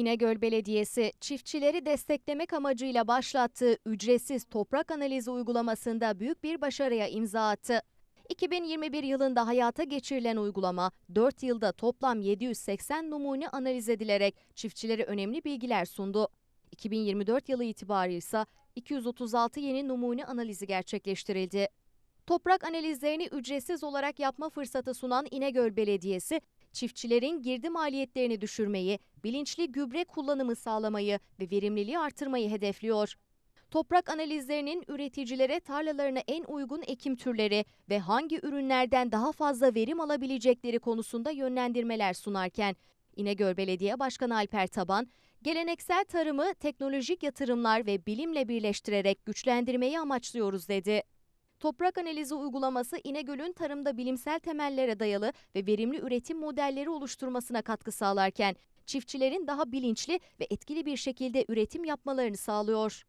İnegöl Belediyesi çiftçileri desteklemek amacıyla başlattığı ücretsiz toprak analizi uygulamasında büyük bir başarıya imza attı. 2021 yılında hayata geçirilen uygulama 4 yılda toplam 780 numune analiz edilerek çiftçilere önemli bilgiler sundu. 2024 yılı itibarı ise 236 yeni numune analizi gerçekleştirildi. Toprak analizlerini ücretsiz olarak yapma fırsatı sunan İnegöl Belediyesi, çiftçilerin girdi maliyetlerini düşürmeyi, bilinçli gübre kullanımı sağlamayı ve verimliliği artırmayı hedefliyor. Toprak analizlerinin üreticilere tarlalarına en uygun ekim türleri ve hangi ürünlerden daha fazla verim alabilecekleri konusunda yönlendirmeler sunarken, İnegöl Belediye Başkanı Alper Taban, geleneksel tarımı teknolojik yatırımlar ve bilimle birleştirerek güçlendirmeyi amaçlıyoruz dedi. Toprak analizi uygulaması İnegöl'ün tarımda bilimsel temellere dayalı ve verimli üretim modelleri oluşturmasına katkı sağlarken çiftçilerin daha bilinçli ve etkili bir şekilde üretim yapmalarını sağlıyor.